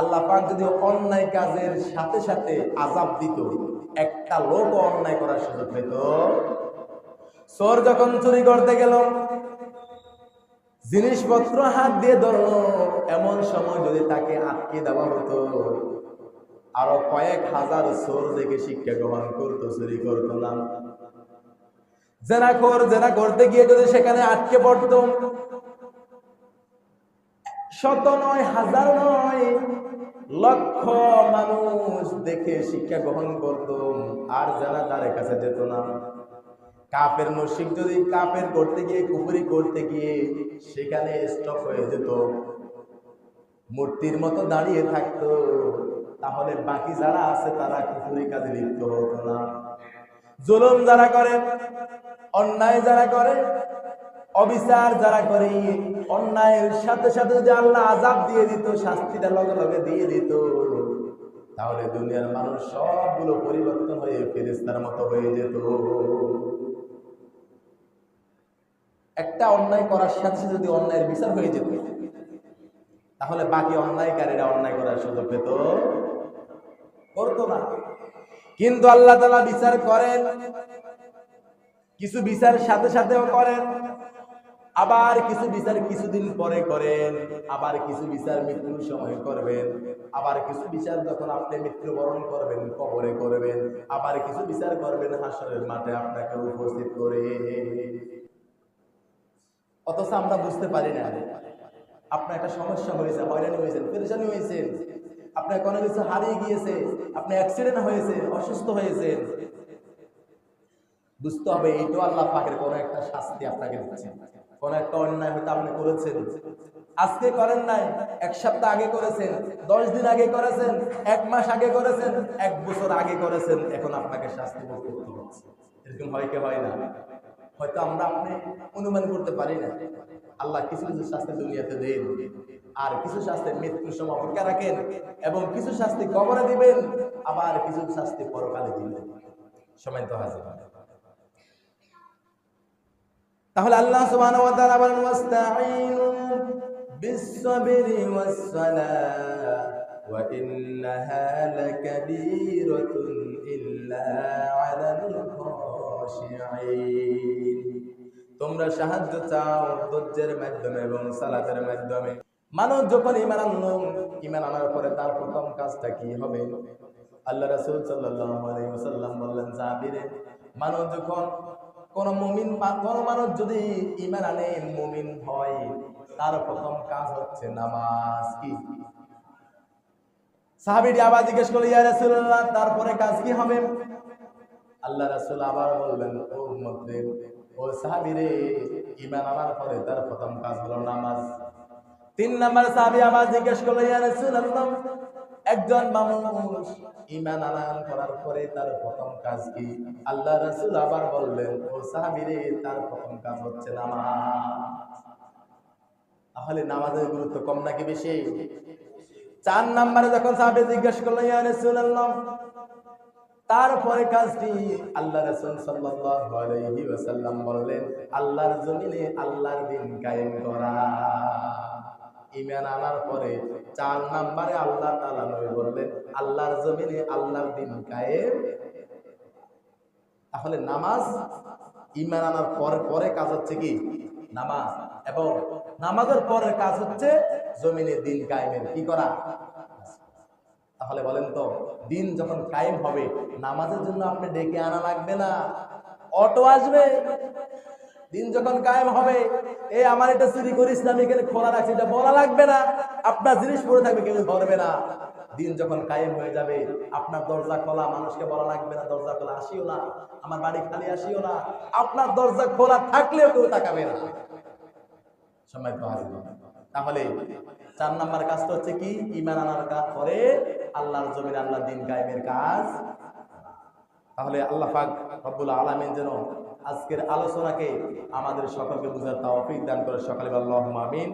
আল্লাহ পাক যদি অন্যায় কাজের সাথে সাথে আজাব দিত, একটা লোক অন্যায় করার সুযোগ পেত। চোর যখন চুরি করতে গেল, জিনিসপত্র হাত দিয়ে ধরলো, এমন সময় যদি তাকে আটকে দেওয়া হতো, আরও কয়েক হাজার চোর দেখে শিক্ষা গ্রহণ করতো, চুরি করতো না। জেনা কর জেনা করতে গিয়ে যদি সেখানে আটকে পড়তো শত নয় হাজার নয় লক্ষ মানুষ দেখে শিক্ষা গ্রহণ করত আর যারা তার কাছে যেত না। কাপের মুশিক যদি কাপের করতে গিয়ে, কুপুরি করতে গিয়ে সেখানে স্টপ হয়ে যেত। মূর্তির মতো দাঁড়িয়ে থাকতো। তাহলে বাকি যারা আছে, তারা কুপুরি কাজে লিপ্ত হতো না। জুলুম যারা করে, অন্যায় যারা করে অবিচার যারা করে, অন্যায়ের সাথে সাথে যদি আল্লাহ আজাব দিয়ে দিত, শাস্তিটা লগে লগে দিয়ে দিত। তাহলে দুনিয়ার মানুষ সবগুলো পরিবর্তন হয়ে ফেরেস্তার মতো হয়ে যেত। একটা অন্যায় করার সাথে সাথে যদি অন্যায়ের বিচার হয়ে যেত, তাহলে বাকি অন্যায়কারীরা অন্যায় করার সুযোগ পেত। করতো না। কিন্তু আল্লাহ তালা বিচার করেন। কিছু বিচার সাথে সাথেও করেন। আবার কিছু বিচার কিছুদিন পরে করেন, আবার কিছু বিচার মৃত্যুর সময় করবেন, আবার কিছু বিচার যখন আপনি মৃত্যুবরণ করবেন, কবরে করবেন, আবার কিছু বিচার করবেন, হাসরের মাঠে আপনাকে উপস্থিত করে। অথচ আমরা বুঝতে পারি না, আপনার একটা সমস্যা হয়েছে, হয়রানি হয়েছে পেরেশানি হয়েছে আপনার কোনো কিছু হারিয়ে গিয়েছে, আপনি অ্যাক্সিডেন্ট হয়েছে অসুস্থ হয়েছেন বুঝতে হবে, এইটাও আল্লাহ পাকের কোনো একটা শাস্তি আপনাকে দিচ্ছে। কোন একটা অন্যায় হয়তো আপনি করেছেন। আজকে করেন নাই, এক সপ্তাহ আগে করেছেন, দশ দিন আগে করেছেন, এক মাস আগে করেছেন, এক বছর আগে করেছেন, এখন আপনাকে শাস্তি ভোগ করতে হচ্ছে এরকম হয় কি হয় না? হয়তো আমরা আপনি অনুমান করতে পারি না। আল্লাহ কিছু কিছু শাস্তি দুনিয়াতে দেন। আর কিছু শাস্তি মৃত্যুর সময় অপেক্ষা রাখেন এবং কিছু শাস্তি কবরে দিবেন, আবার কিছু শাস্তি পরকালে দিবেন। সময় তো হাজির। তাহলে আল্লাহ তাআলা বলেন ওয়াস-সালাহ ওয়া ইন্নাহা লাকাবীরাতুন ইল্লা 'আলাল খাশিঈন। তোমরা সাহায্য চাও ধৈর্যের মাধ্যমে এবং সালাতের মাধ্যমে। মানুষ যখন ইমান আনলো ইমান আনার পরে তার প্রথম কাজটা কি হবে? আল্লাহ রাসূল সাল্লাল্লাহু আলাইহি ওয়াসাল্লাম বললেন, জাবিরে মানুষ যখন কোন মুমিন কোন মানুষ যদি ইমান আনে, মুমিন হয় তার প্রথম কাজ হচ্ছে নামাজ কি? সাহাবীটি আবার জিজ্ঞেস করল, ইয়া রাসূলুল্লাহ, তারপরে কাজ কি হবে? আল্লাহ রাসূল আবার বললেন ও উম্মতরে ও সাহাবীরে ইমান আনার পরে তার প্রথম কাজ হলো নামাজ। তিন নাম্বার সাহাবী আবার জিজ্ঞেস করল, ইয়া রাসূলুল্লাহ একজন মানুষ ইমান আনান করার পরে তার প্রথম কাজ কি? আল্লাহ রাসূল আবার বললেন, ও সাহাবীরে, তার প্রথম কাজ হচ্ছে নামাজ। তাহলে নামাজের গুরুত্ব কম নাকি বেশি? চার নাম্বারে যখন সাহাবী জিজ্ঞেস করল ইয়া রাসূলুল্লাহ তারপরে কাজটি আল্লাহ রাসূল সাল্লাল্লাহু আলাইহি ওয়াসাল্লাম বললেন, আল্লাহর জমিনে আল্লাহর দিন কায়েম করা। ঈমান আনার পরে চার নাম্বারে আল্লাহ তাআলা নবী বললেন, আল্লাহর জমিনে আল্লাহর দিন কায়েম। তাহলে নামাজ ইমান আনার পরে পরে কাজ হচ্ছে কি? নামাজ। এবং নামাজের পরের কাজ হচ্ছে জমিনে দিন কায়েমের। কি করা? তাহলে বলেন তো, দিন যখন কায়েম হবে, নামাজের জন্য আপনি ডেকে আনা লাগবে না? অটো আসবে। দিন যখন কায়েম হবে এই আমার এটা চুরি করিস না, আমি এখানে খোলা রাখছি, এটা বলা লাগবে না। আপনার জিনিস পড়ে থাকবে, কেউ ধরবে না। দিন যখন কায়েম হয়ে যাবে, আপনার দরজা খোলা, মানুষকে বলা লাগবে না, দরজা খোলা, আসিও না। আমার বাড়ি খালি, আসিও না। আপনার দরজা খোলা থাকলেও কেউ তাকাবে না। সময় তাহলে চার নাম্বার কাজটা হচ্ছে কি? ইমান আনার কাজ পরে আল্লাহর জমিন আল্লাহ দিন কায়েমের কাজ তাহলে আল্লাহ পাক রব্বুল আলমিন যেন আজকের আলোচনাকে আমাদের সকলকে বুঝার তৌফিক দান করে সকালে আল্লাহ আমিন।